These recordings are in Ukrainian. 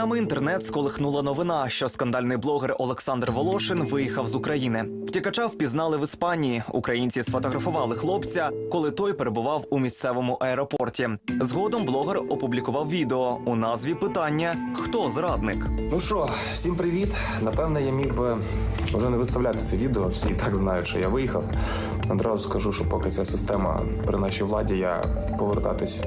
Днями інтернет сколихнула новина, що скандальний блогер Олександр Волошин виїхав з України. Втікача впізнали в Іспанії. Українці сфотографували хлопця, коли той перебував у місцевому аеропорті. Згодом блогер опублікував відео у назві питання Хто зрадник? Ну що, всім привіт. Напевне, я міг би вже не виставляти це відео. Всі так знають, що я виїхав. Одразу скажу, що поки ця система при нашій владі, я повертатись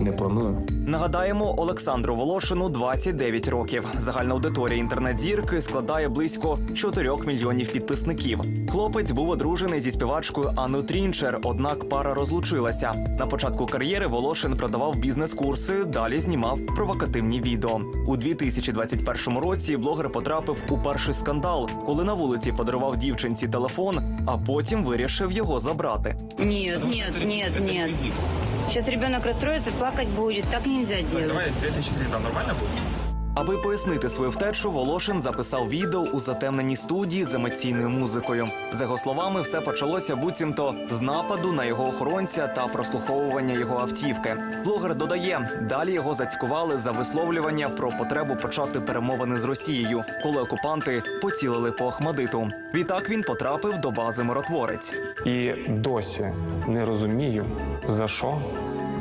не планую. Нагадаємо, Олександру Волошину 29 років. Загальна аудиторія інтернет-зірки складає близько 4 мільйонів підписників. Хлопець був одружений зі співачкою Анною Трінчер, однак пара розлучилася. На початку кар'єри Волошин продавав бізнес-курси, далі знімав провокативні відео. У 2021 році блогер потрапив у перший скандал, коли на вулиці подарував дівчинці телефон, а потім вирішив його забрати. Нет, нет, нет, нет. Сейчас ребенок расстроится, плакать будет. Так нельзя делать. Давай 2000 гривен нормально будет? Аби пояснити свою втечу, Волошин записав відео у затемненій студії з емоційною музикою. За його словами, все почалося буцімто з нападу на його охоронця та прослуховування його автівки. Блогер додає, далі його зацькували за висловлювання про потребу почати перемовини з Росією, коли окупанти поцілили по Ахмадиту. Відтак він потрапив до бази миротворець. І досі не розумію, за що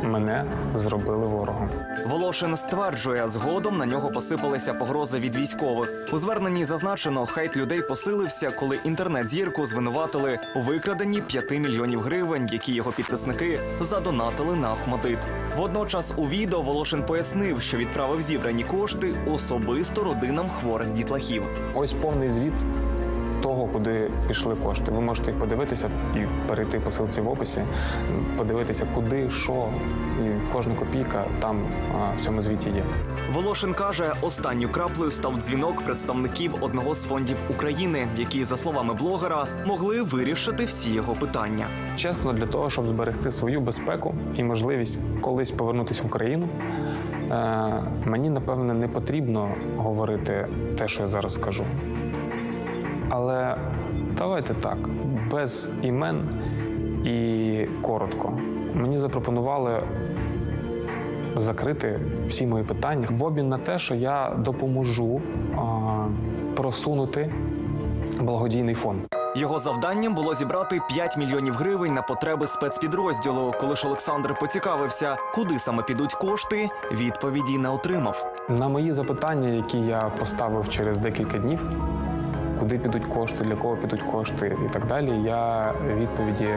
мене зробили ворогом. Волошин стверджує, згодом на нього посипалися погрози від військових. У зверненні зазначено, хейт людей посилився, коли інтернет-зірку звинуватили у викраденні 5 мільйонів гривень, які його підписники задонатили на Ахмадит. Водночас у відео Волошин пояснив, що відправив зібрані кошти особисто родинам хворих дітлахів. Ось повний звіт того, куди пішли кошти. Ви можете їх подивитися і перейти по ссылці в описі, подивитися, куди, що, і кожна копійка там в цьому звіті є. Волошин каже, останньою краплею став дзвінок представників одного з фондів України, які, за словами блогера, могли вирішити всі його питання. Чесно, для того, щоб зберегти свою безпеку і можливість колись повернутися в Україну, е, мені напевне не потрібно говорити те, що я зараз скажу. Але давайте так, без імен і коротко. Мені запропонували закрити всі мої питання в обмін на те, що я допоможу е, просунути благодійний фонд. Його завданням було зібрати 5 мільйонів гривень на потреби спецпідрозділу. Коли ж Олександр поцікавився, куди саме підуть кошти, відповіді не отримав. На мої запитання, які я поставив через декілька днів, куди підуть кошти, для кого підуть кошти і так далі, я відповіді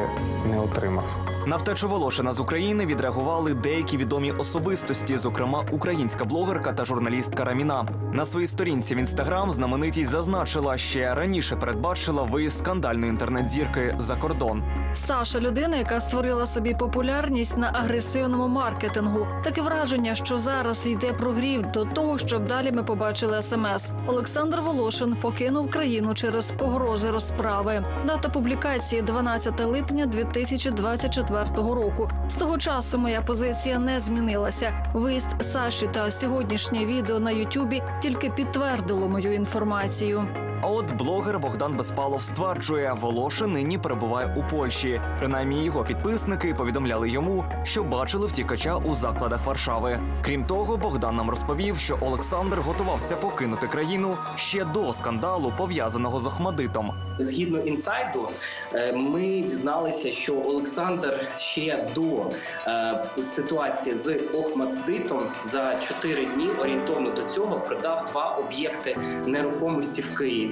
не отримав. На втечу Волошина з України відреагували деякі відомі особистості, зокрема українська блогерка та журналістка Раміна. На своїй сторінці в інстаграм знаменитість зазначила, ще раніше передбачила виїзд скандальної інтернет-зірки за кордон. Саша людина, яка створила собі популярність на агресивному маркетингу. Таке враження, що зараз йде прогрів до того, щоб далі ми побачили смс. Олександр Волошин покинув країну через погрози розправи. Дата публікації 12 липня 2024 року. З того часу моя позиція не змінилася. Виїзд Саші та сьогоднішнє відео на Ютубі тільки підтвердило мою інформацію. А от блогер Богдан Безпалов стверджує, Волошин нині перебуває у Польщі. Принаймні його підписники повідомляли йому, що бачили втікача у закладах Варшави. Крім того, Богдан нам розповів, що Олександр готувався покинути країну ще до скандалу, пов'язаного з Охмадитом. Згідно інсайду, е, ми дізналися, що Олександр ще до е, ситуації з Охмаддитом за 4 дні орієнтовно до цього продав два об'єкти нерухомості в Києві,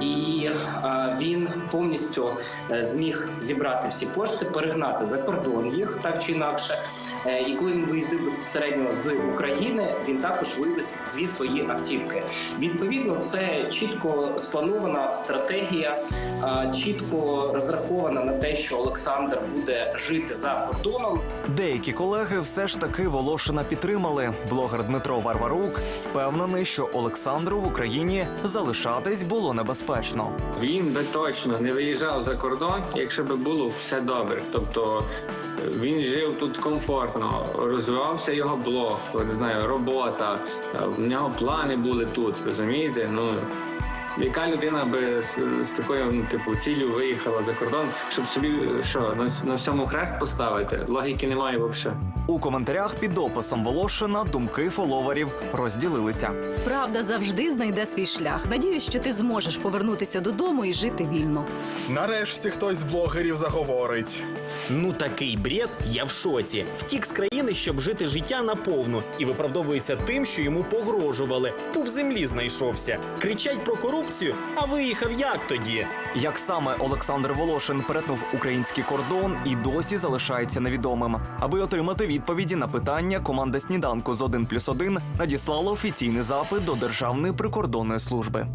і е, він повністю е, зміг зібрати всі кошти, перегнати за кордон їх так чи інакше. Е, І коли він виїздив безпосередньо з України, він також вивез дві свої автівки. Відповідно, це чітко спланована стратегія, чітко розрахована на те, що Олександр буде жити за кордоном. Деякі колеги все ж таки Волошина підтримали. Блогер Дмитро Варварук впевнений, що Олександру в Україні залишатись було небезпечно. Він би точно не виїжджав за кордон, якщо би було все добре. Тобто він жив тут комфортно, розвивався його блог, не знаю, робота. е, В нього плани були тут. Розумієте? Ну Яка людина би з, з такою ну, типу ціллю виїхала за кордон, щоб собі що на, на всьому хрест поставити? Логіки немає взагалі. У коментарях під дописом Волошина думки фоловерів розділилися. Правда завжди знайде свій шлях. Надіюсь, що ти зможеш повернутися додому і жити вільно. Нарешті хтось з блогерів заговорить. Ну такий бред, я в шоці. Втік з країни, щоб жити життя наповну, і виправдовується тим, що йому погрожували. Пуп землі знайшовся. Кричать про корупцію, а виїхав як тоді? Як саме Олександр Волошин перетнув український кордон і досі залишається невідомим. Аби отримати відповіді на питання, команда сніданку з 1+,1 надіслала офіційний запит до Державної прикордонної служби.